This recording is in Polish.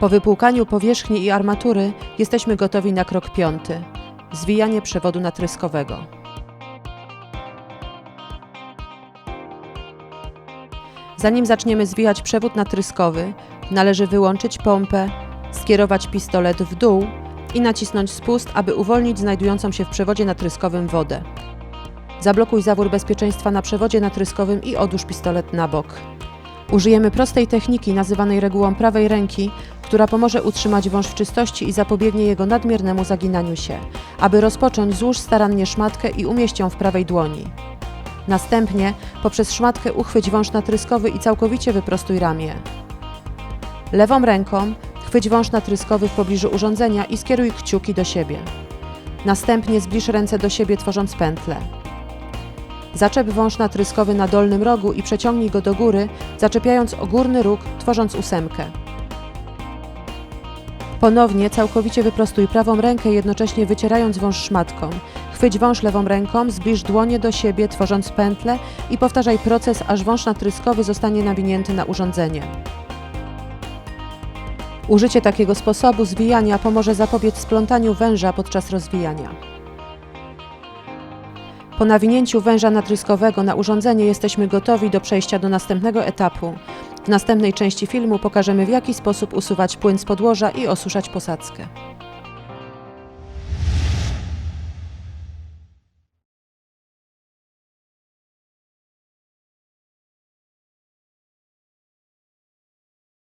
Po wypłukaniu powierzchni i armatury jesteśmy gotowi na krok piąty zwijanie przewodu natryskowego. Zanim zaczniemy zwijać przewód natryskowy, należy wyłączyć pompę, skierować pistolet w dół i nacisnąć spust, aby uwolnić znajdującą się w przewodzie natryskowym wodę. Zablokuj zawór bezpieczeństwa na przewodzie natryskowym i odłóż pistolet na bok. Użyjemy prostej techniki nazywanej regułą prawej ręki, która pomoże utrzymać wąż w czystości i zapobiegnie jego nadmiernemu zaginaniu się. Aby rozpocząć, złóż starannie szmatkę i umieść ją w prawej dłoni. Następnie poprzez szmatkę uchwyć wąż natryskowy i całkowicie wyprostuj ramię. Lewą ręką chwyć wąż natryskowy w pobliżu urządzenia i skieruj kciuki do siebie. Następnie zbliż ręce do siebie tworząc pętlę. Zaczep wąż natryskowy na dolnym rogu i przeciągnij go do góry, zaczepiając o górny róg, tworząc ósemkę. Ponownie całkowicie wyprostuj prawą rękę, jednocześnie wycierając wąż szmatką. Chwyć wąż lewą ręką, zbliż dłonie do siebie, tworząc pętlę i powtarzaj proces, aż wąż natryskowy zostanie nawinięty na urządzenie. Użycie takiego sposobu zwijania pomoże zapobiec splątaniu węża podczas rozwijania. Po nawinięciu węża natryskowego na urządzenie jesteśmy gotowi do przejścia do następnego etapu. W następnej części filmu pokażemy w jaki sposób usuwać płyn z podłoża i osuszać posadzkę.